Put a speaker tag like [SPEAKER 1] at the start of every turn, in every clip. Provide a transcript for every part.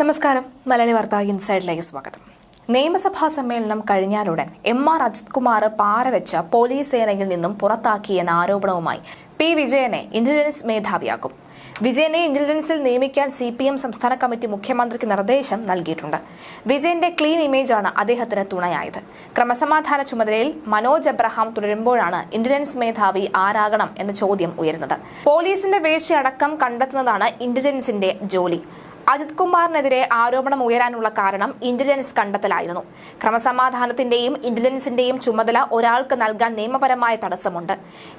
[SPEAKER 1] നമസ്കാരം. മലയാളി വാർത്ത ഇൻസൈഡിലേക്ക് സ്വാഗതം. നിയമസഭാ സമ്മേളനം കഴിഞ്ഞാലുടൻ എം ആർ അജിത് കുമാർ പാരവെച്ച പോലീസ് സേനയിൽ നിന്നും പുറത്താക്കിയെന്ന ആരോപണവുമായി പി വിജയനെ ഇന്റലിജൻസ് മേധാവിയാക്കും. വിജയനെ ഇന്റലിജൻസിൽ നിയമിക്കാൻ സി പി എം സംസ്ഥാന കമ്മിറ്റി മുഖ്യമന്ത്രിക്ക് നിർദ്ദേശം നൽകിയിട്ടുണ്ട്. വിജയന്റെ ക്ലീൻ ഇമേജാണ് അദ്ദേഹത്തിന് തുണയായത്. ക്രമസമാധാന ചുമതലയിൽ മനോജ് അബ്രഹാം തുടരുമ്പോഴാണ് ഇന്റലിജൻസ് മേധാവി ആരാകണം എന്ന ചോദ്യം ഉയരുന്നത്. പോലീസിന്റെ വീഴ്ചയടക്കം കണ്ടെത്തുന്നതാണ് ഇന്റലിജൻസിന്റെ ജോലി. അജിത് കുമാറിനെതിരെ ആരോപണം ഉയരാനുള്ള കാരണം ഇന്റലിജൻസ് കണ്ടെത്തലായിരുന്നു. ക്രമസമാധാനത്തിന്റെയും ഇന്റലിജൻസിന്റെയും ചുമതല ഒരാൾക്ക് നൽകാൻ നിയമപരമായ തടസ്സമുണ്ട്.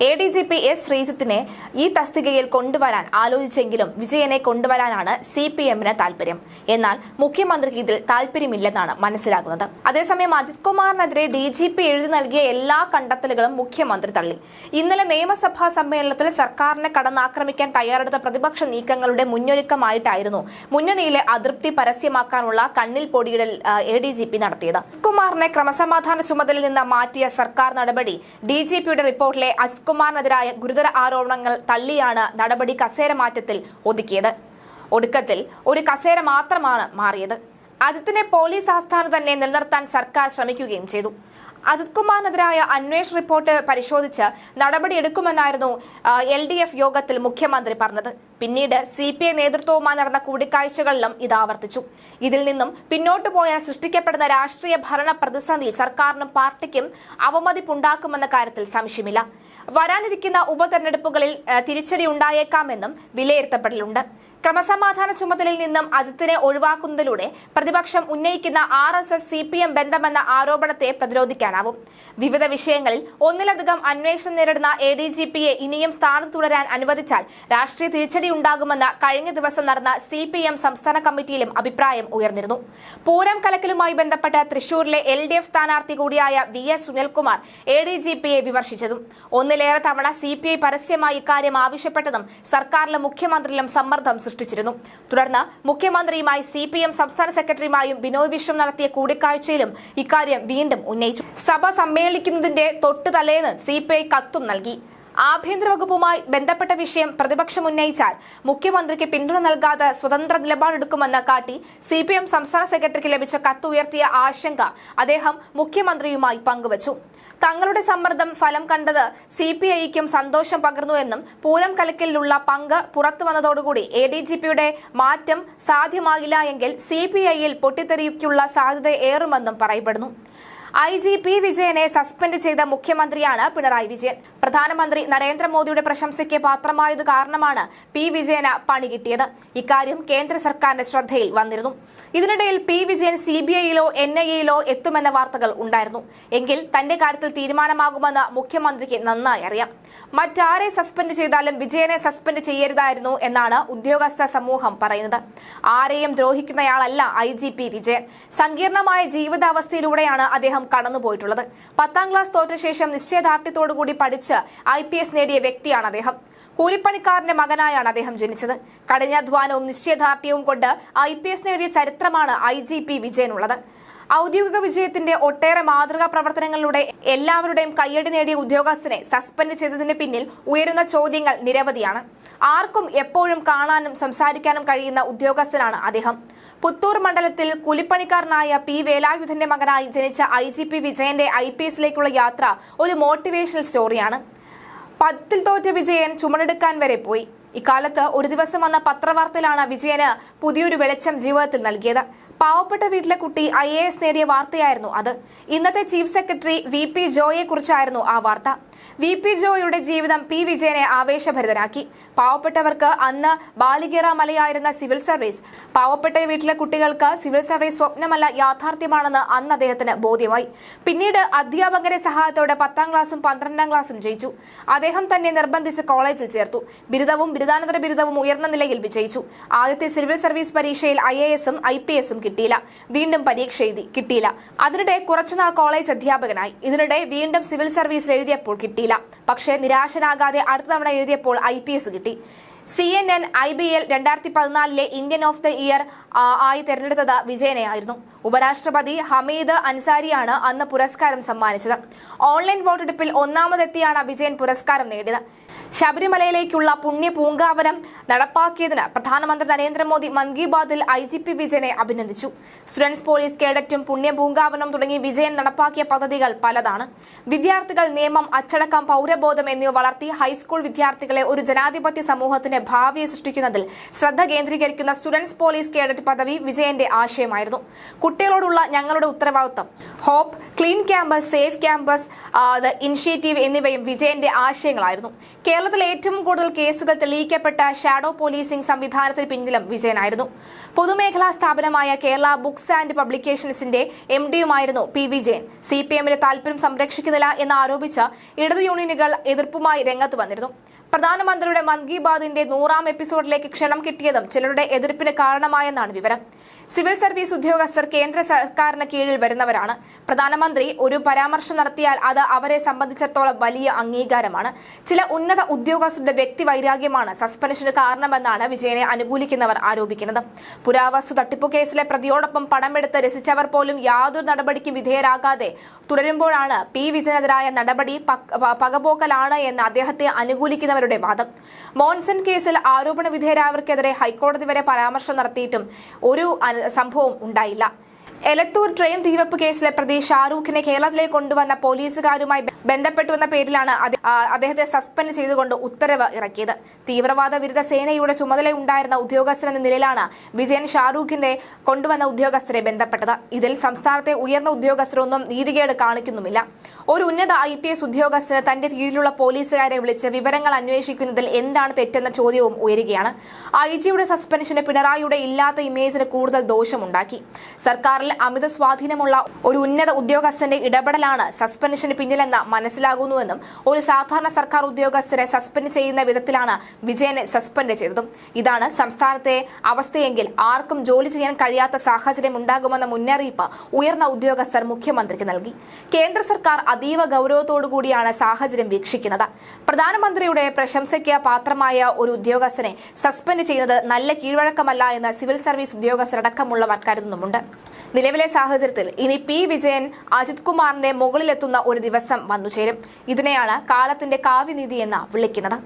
[SPEAKER 1] A D G P S ശ്രീജിത്തിനെ ഈ തസ്തികയിൽ കൊണ്ടുവരാൻ ആലോചിച്ചെങ്കിലും വിജയനെ കൊണ്ടുവരാനാണ് സി പി എമ്മിന് താല്പര്യം എന്നാൽ മുഖ്യമന്ത്രിക്ക് ഇതിൽ താല്പര്യമില്ലെന്നാണ് മനസ്സിലാകുന്നത്. അതേസമയം അജിത് കുമാറിനെതിരെ ഡി ജി പി എഴുതി നൽകിയ എല്ലാ കണ്ടെത്തലുകളും മുഖ്യമന്ത്രി തള്ളി. ഇന്നലെ നിയമസഭാ സമ്മേളനത്തിൽ സർക്കാരിനെ കടന്നാക്രമിക്കാൻ തയ്യാറെടുത്ത പ്രതിപക്ഷ നീക്കങ്ങളുടെ മുന്നൊരുക്കമായിട്ടായിരുന്നു മുന്നണിയിലെ അതൃപ്തി പരസ്യമാക്കാനുള്ള കണ്ണിൽ പൊടിയിടൽ എ ഡി ജി പി നടത്തിയത്. കുമാറിനെ ക്രമസമാധാന ചുമതലയിൽ നിന്ന് മാറ്റിയ സർക്കാർ നടപടി ഡി ജി പിയുടെ റിപ്പോർട്ടിലെ അജിത് കുമാറിനെതിരായ ഗുരുതര ആരോപണങ്ങൾ തള്ളിയാണ് നടപടി കസേര മാറ്റത്തിൽ ഒതുക്കിയത്. ഒടുക്കത്തിൽ ഒരു കസേര മാത്രമാണ് മാറിയത്. അജിത്തിനെ പോലീസ് ആസ്ഥാനം തന്നെ നിലനിർത്താൻ സർക്കാർ ശ്രമിക്കുകയും ചെയ്തു. അജിത് കുമാറിനെതിരായ അന്വേഷണ റിപ്പോർട്ട് പരിശോധിച്ച് നടപടിയെടുക്കുമെന്നായിരുന്നു എൽ ഡി എഫ് യോഗത്തിൽ മുഖ്യമന്ത്രി പറഞ്ഞത്. പിന്നീട് സി പി ഐ നേതൃത്വവുമായി നടന്ന കൂടിക്കാഴ്ചകളിലും ഇത് ആവർത്തിച്ചു. ഇതിൽ നിന്നും പിന്നോട്ടു പോയാൽ സൃഷ്ടിക്കപ്പെടുന്ന രാഷ്ട്രീയ ഭരണ പ്രതിസന്ധി സർക്കാരിനും പാർട്ടിക്കും അവമതിപ്പുണ്ടാക്കുമെന്ന കാര്യത്തിൽ സംശയമില്ല. വരാനിരിക്കുന്ന ഉപതെരഞ്ഞെടുപ്പുകളിൽ തിരിച്ചടി ഉണ്ടായേക്കാമെന്നും വിലയിരുത്തപ്പെടലുണ്ട്. ക്രമസമാധാന ചുമതലയിൽ നിന്നും അജിത്തിനെ ഒഴിവാക്കുന്നതിലൂടെ പ്രതിപക്ഷം ഉന്നയിക്കുന്ന R S S C P M ബന്ധമെന്ന ആരോപണത്തെ പ്രതിരോധിക്കാനാവും. വിവിധ വിഷയങ്ങളിൽ ഒന്നിലധികം അന്വേഷണം നേരിടുന്ന എ ഡി ജി പിയെ ഇനിയും സ്ഥാനത്ത് തുടരാൻ അനുവദിച്ചാൽ രാഷ്ട്രീയ തിരിച്ചടി ഉണ്ടാകുമെന്ന് കഴിഞ്ഞ ദിവസം നടന്ന സി പി എം സംസ്ഥാന കമ്മിറ്റിയിലും അഭിപ്രായം ഉയർന്നിരുന്നു. പൂരം കലക്കലുമായി ബന്ധപ്പെട്ട് തൃശൂരിലെ എൽ ഡി എഫ് സ്ഥാനാർത്ഥി കൂടിയായ V S Sunilkumar A D G പിയെ വിമർശിച്ചതും ഒന്നിലേറെ തവണ സി പി ഐ പരസ്യമായി ഇക്കാര്യം ആവശ്യപ്പെട്ടതും സർക്കാരിലും മുഖ്യമന്ത്രിയിലും സമ്മർദ്ദം സൃഷ്ടിച്ചിരുന്നു. തുടർന്ന് മുഖ്യമന്ത്രിയുമായി സി പി എം സംസ്ഥാന സെക്രട്ടറിയുമായും ബിനോയ് വിശ്വം നടത്തിയ കൂടിക്കാഴ്ചയിലും ഇക്കാര്യം വീണ്ടും ഉന്നയിച്ചു. സഭ സമ്മേളിക്കുന്നതിന്റെ തൊട്ടു തലേന്ന് സി പി ഐ കത്തും നൽകി. ആഭ്യന്തര വകുപ്പുമായി ബന്ധപ്പെട്ട വിഷയം പ്രതിപക്ഷം ഉന്നയിച്ചാൽ മുഖ്യമന്ത്രിക്ക് പിന്തുണ നൽകാതെ സ്വതന്ത്ര നിലപാടെടുക്കുമെന്ന് കാട്ടി സി പി എം സംസ്ഥാന സെക്രട്ടറിക്ക് ലഭിച്ച കത്തുയർത്തിയ ആശങ്ക അദ്ദേഹം മുഖ്യമന്ത്രിയുമായി പങ്കുവച്ചു. തങ്ങളുടെ സമ്മർദ്ദം ഫലം കണ്ടത് സി പി ഐക്കും സന്തോഷം പകർന്നുവെന്നും പൂരം കലക്കലിലുള്ള പങ്ക് പുറത്തു വന്നതോടുകൂടി എ ഡി ജി പിയുടെ മാറ്റം സാധ്യമാകില്ല എങ്കിൽ സി പി ഐയിൽ പൊട്ടിത്തെറിക്കുള്ള സാധ്യത ഏറുമെന്നും പറയപ്പെടുന്നു. ഐ ജി പി വിജയനെ സസ്പെൻഡ് ചെയ്ത മുഖ്യമന്ത്രിയാണ് പിണറായി വിജയൻ. പ്രധാനമന്ത്രി നരേന്ദ്രമോദിയുടെ പ്രശംസയ്ക്ക് പാത്രമായത് കാരണമാണ് പി വിജയന് പണി കിട്ടിയത്. ഇക്കാര്യം കേന്ദ്ര സർക്കാരിന്റെ ശ്രദ്ധയിൽ വന്നിരുന്നു. ഇതിനിടയിൽ പി വിജയൻ സി ബി ഐയിലോ എൻ ഐ എയിലോ എത്തുമെന്ന വാർത്തകൾ ഉണ്ടായിരുന്നു. എങ്കിൽ തന്റെ കാര്യത്തിൽ തീരുമാനമാകുമെന്ന് മുഖ്യമന്ത്രിക്ക് നന്നായി അറിയാം. മറ്റാരെ സസ്പെൻഡ് ചെയ്താലും വിജയനെ സസ്പെൻഡ് ചെയ്യരുതായിരുന്നു എന്നാണ് ഉദ്യോഗസ്ഥ സമൂഹം പറയുന്നത്. ആരെയും ദ്രോഹിക്കുന്നയാളല്ല ഐ ജി പി വിജയൻ. സങ്കീർണമായ ജീവിതാവസ്ഥയിലൂടെയാണ് അദ്ദേഹം കടന്നുപോയിട്ടുള്ളത് പത്താം ക്ലാസ് തോറ്റ ശേഷം നിശ്ചയദാർഢ്യത്തോടുകൂടി പഠിച്ച് ഐ പി എസ് നേടിയ വ്യക്തിയാണ് അദ്ദേഹം. കൂലിപ്പണിക്കാരന്റെ മകനായാണ് അദ്ദേഹം ജനിച്ചത്. കഠിനാധ്വാനവും നിശ്ചയദാർഢ്യവും കൊണ്ട് ഐ പി എസ് നേടിയ ചരിത്രമാണ് ഐ ജി പി വിജയനുള്ളത് ഔദ്യോഗിക വിജയത്തിന്റെ ഒട്ടേറെ മാതൃകാ പ്രവർത്തനങ്ങളിലൂടെ എല്ലാവരുടെയും കയ്യടി നേടിയ ഉദ്യോഗസ്ഥനെ സസ്പെൻഡ് ചെയ്തതിന് പിന്നിൽ ഉയരുന്ന ചോദ്യങ്ങൾ നിരവധിയാണ്. ആർക്കും എപ്പോഴും കാണാനും സംസാരിക്കാനും കഴിയുന്ന ഉദ്യോഗസ്ഥനാണ് അദ്ദേഹം. പുത്തൂർ മണ്ഡലത്തിൽ കുലിപ്പണിക്കാരനായ പി വേലായുധന്റെ മകനായി ജനിച്ച ഐ ജി പി വിജയന്റെ ഐ പി എസിലേക്കുള്ള യാത്ര ഒരു മോട്ടിവേഷണൽ സ്റ്റോറിയാണ്. പത്തിൽ തോറ്റ വിജയൻ ചുമടെടുക്കാൻ വരെ പോയി. ഇക്കാലത്ത് ഒരു ദിവസം വന്ന പത്രവാർത്തയിലാണ് വിജയന് പുതിയൊരു വെളിച്ചം ജീവിതത്തിൽ നൽകിയത്. പാവപ്പെട്ട വീട്ടിലെ കുട്ടി ഐ എ എസ് നേടിയ വാർത്തയായിരുന്നു അത്. ഇന്നത്തെ ചീഫ് സെക്രട്ടറി വി പി ജോയെ കുറിച്ചായിരുന്നു ആ വാർത്ത. വി പി ജോയുടെ ജീവിതം പി വിജയനെ ആവേശഭരിതനാക്കി. പാവപ്പെട്ടവർക്ക് അന്ന് ബാലികേറ മലയായിരുന്ന സിവിൽ സർവീസ്. പാവപ്പെട്ട വീട്ടിലെ കുട്ടികൾക്ക് സിവിൽ സർവീസ് സ്വപ്നമല്ല യാഥാർത്ഥ്യമാണെന്ന് അന്ന് അദ്ദേഹത്തിന് ബോധ്യമായി. പിന്നീട് അധ്യാപകരെ സഹായത്തോടെ പത്താം ക്ലാസും പന്ത്രണ്ടാം ക്ലാസും ജയിച്ചു. അദ്ദേഹം തന്നെ നിർബന്ധിച്ച് കോളേജിൽ ചേർത്തു. ബിരുദവും ബിരുദാനന്തര ബിരുദവും ഉയർന്ന നിലയിൽ വിജയിച്ചു. ആദ്യത്തെ സിവിൽ സർവീസ് പരീക്ഷയിൽ ഐ എ എസും ഐ പി എസും കിട്ടിയില്ല. വീണ്ടും പരീക്ഷ എഴുതി കിട്ടിയില്ല. അതിനിടെ കുറച്ചുനാൾ കോളേജ് അധ്യാപകനായി. ഇതിനിടെ വീണ്ടും സിവിൽ സർവീസ് എഴുതിയപ്പോൾ കിട്ടിയില്ല. പക്ഷേ നിരാശനാകാതെ അടുത്ത തവണ എഴുതിയപ്പോൾ ഐ കിട്ടി. C N N I B L രണ്ടായിരത്തി പതിനാലിലെ ഇന്ത്യൻ ഓഫ് ദ ഇയർ ആയി തെരഞ്ഞെടുത്തത് വിജയനെയായിരുന്നു. ഉപരാഷ്ട്രപതി ഹമീദ് അൻസാരിയാണ് അന്ന് പുരസ്കാരം സമ്മാനിച്ചത്. ഓൺലൈൻ വോട്ടെടുപ്പിൽ ഒന്നാമതെത്തിയാണ് വിജയൻ പുരസ്കാരം നേടിയത്. ശബരിമലയിലേക്കുള്ള പുണ്യ പൂങ്കാവനം നടപ്പാക്കിയതിന് പ്രധാനമന്ത്രി നരേന്ദ്രമോദി മൻ കി ബാത്തിൽ ഐ ജി പി വിജയനെ അഭിനന്ദിച്ചു. സ്റ്റുഡൻസ് പോലീസ് കേഡറ്റും പുണ്യ പൂങ്കാവനം തുടങ്ങി വിജയൻ നടപ്പാക്കിയ പദ്ധതികൾ പലതാണ്. വിദ്യാർത്ഥികൾ നിയമം അച്ചടക്കം പൗരബോധം എന്നിവ വളർത്തി ഹൈസ്കൂൾ വിദ്യാർത്ഥികളെ ഒരു ജനാധിപത്യ സമൂഹത്തിന്റെ ഭാവിയെ സൃഷ്ടിക്കുന്നതിൽ ശ്രദ്ധ കേന്ദ്രീകരിക്കുന്ന സ്റ്റുഡൻസ് പോലീസ് കേഡറ്റ് പദവി വിജയന്റെ ആശയമായിരുന്നു. കുട്ടികളോടുള്ള ഞങ്ങളുടെ ഉത്തരവാദിത്വം hope clean campus safe campus initiative എന്നിവയും വിജയന്റെ ആശയങ്ങളായിരുന്നു. കേരളത്തിൽ ഏറ്റവും കൂടുതൽ കേസുകൾ തെളിയിക്കപ്പെട്ട ഷാഡോ പോലീസിംഗ് സംവിധാനത്തിന് പിന്നിലും വിജയനായിരുന്നു. പൊതുമേഖലാ സ്ഥാപനമായ കേരള ബുക്സ് ആൻഡ് പബ്ലിക്കേഷൻസിന്റെ എം ഡിയുമായിരുന്നു പി വിജയൻ സി പി എമ്മിന്റെ താൽപര്യം സംരക്ഷിക്കുന്നില്ല എന്ന് ആരോപിച്ച് ഇടതു യൂണിയനുകൾ എതിർപ്പുമായി രംഗത്ത് വന്നിരുന്നു. പ്രധാനമന്ത്രിയുടെ മൻ കി ബാതിന്റെ നൂറാം എപ്പിസോഡിലേക്ക് ക്ഷണം കിട്ടിയതും ചിലരുടെ എതിർപ്പിന് കാരണമായെന്നാണ് വിവരം. സിവിൽ സർവീസ് ഉദ്യോഗസ്ഥർ കേന്ദ്ര സർക്കാരിന് കീഴിൽ വരുന്നവരാണ്. പ്രധാനമന്ത്രി ഒരു പരാമർശം നടത്തിയാൽ അത് അവരെ സംബന്ധിച്ചിടത്തോളം വലിയ അംഗീകാരമാണ്. ചില ഉന്നത ഉദ്യോഗസ്ഥരുടെ വ്യക്തി വൈരാഗ്യമാണ് സസ്പെൻഷന് കാരണമെന്നാണ് വിജയനെ അനുകൂലിക്കുന്നവർ ആരോപിക്കുന്നത്. പുരാവസ്തു തട്ടിപ്പു കേസിലെ പ്രതിയോടൊപ്പം പണമെടുത്ത് രസിച്ചവർ പോലും യാതൊരു നടപടിക്കും വിധേയരാകാതെ തുടരുമ്പോഴാണ് പി വിജയനെതിരായ നടപടി പകപോക്കലാണ് എന്ന് അദ്ദേഹത്തെ അനുകൂലിക്കുന്നവരുടെ വാദം. മോൺസൺ കേസിൽ ആരോപണ വിധേയരായവർക്കെതിരെ ഹൈക്കോടതി വരെ പരാമർശം നടത്തിയിട്ടും ഒരു സംഭവം ഉണ്ടായില്ല. എലത്തൂർ ട്രെയിൻ തീവെപ്പ് കേസിലെ പ്രതി ഷാറൂഖിനെ കേരളത്തിലേക്ക് കൊണ്ടുവന്ന പോലീസുകാരുമായി ബന്ധപ്പെട്ടുവെന്ന പേരിലാണ് അദ്ദേഹത്തെ സസ്പെൻഡ് ചെയ്തുകൊണ്ട് ഉത്തരവ് ഇറക്കിയത്. തീവ്രവാദ വിരുദ്ധ സേനയുടെ ചുമതലയുണ്ടായിരുന്ന ഉദ്യോഗസ്ഥൻ എന്ന നിലയിലാണ് വിജയൻ ഷാറൂഖിന്റെ കൊണ്ടുവന്ന ഉദ്യോഗസ്ഥരെ ബന്ധപ്പെട്ടത്. ഇതിൽ സംസ്ഥാനത്തെ ഉയർന്ന ഉദ്യോഗസ്ഥരൊന്നും നീതികേട് കാണിക്കുന്നുമില്ല. ഒരു ഉന്നത ഐ പി എസ് ഉദ്യോഗസ്ഥന് തന്റെ കീഴിലുള്ള പോലീസുകാരെ വിളിച്ച് വിവരങ്ങൾ അന്വേഷിക്കുന്നതിൽ എന്താണ് തെറ്റെന്ന ചോദ്യവും ഉയരുകയാണ്. ഐ ജിയുടെ സസ്പെൻഷന് പിണറായിയുടെ ഇല്ലാത്ത ഇമേജിന് കൂടുതൽ ദോഷമുണ്ടാക്കി. സർക്കാരിൽ അമിത സ്വാധീനമുള്ള ഒരു ഉന്നത ഉദ്യോഗസ്ഥന്റെ ഇടപെടലാണ് സസ്പെൻഷന് പിന്നിലെന്ന് മനസ്സിലാകുന്നുവെന്നും ഒരു സാധാരണ സർക്കാർ ഉദ്യോഗസ്ഥരെ സസ്പെൻഡ് ചെയ്യുന്ന വിധത്തിലാണ് വിജയനെ സസ്പെൻഡ് ചെയ്തതും. ഇതാണ് സംസ്ഥാനത്തെ അവസ്ഥയെങ്കിൽ ആർക്കും ജോലി ചെയ്യാൻ കഴിയാത്ത സാഹചര്യം ഉണ്ടാകുമെന്ന മുന്നറിയിപ്പ് ഉയർന്ന ഉദ്യോഗസ്ഥർ മുഖ്യമന്ത്രിക്ക് നൽകി. കേന്ദ്ര സർക്കാർ അതീവ ഗൗരവത്തോടു കൂടിയാണ് സാഹചര്യം വീക്ഷിക്കുന്നത്. പ്രധാനമന്ത്രിയുടെ പ്രശംസയ്ക്ക് പാത്രമായ ഒരു ഉദ്യോഗസ്ഥനെ സസ്പെൻഡ് ചെയ്യുന്നത് നല്ല കീഴ്വഴക്കമല്ല എന്ന് സിവിൽ സർവീസ് ഉദ്യോഗസ്ഥരടക്കമുള്ളവർ കരുതുന്നുമുണ്ട്. നിലവിലെ സാഹചര്യത്തിൽ ഇനി പി വിജയൻ അജിത് കുമാറിന്റെ മുകളിലെത്തുന്ന ഒരു ദിവസം വന്നുചേരും ഇതിനെയാണ് കാലത്തിന്റെ കാവ്യനീതി എന്ന് വിളിക്കുന്നത്.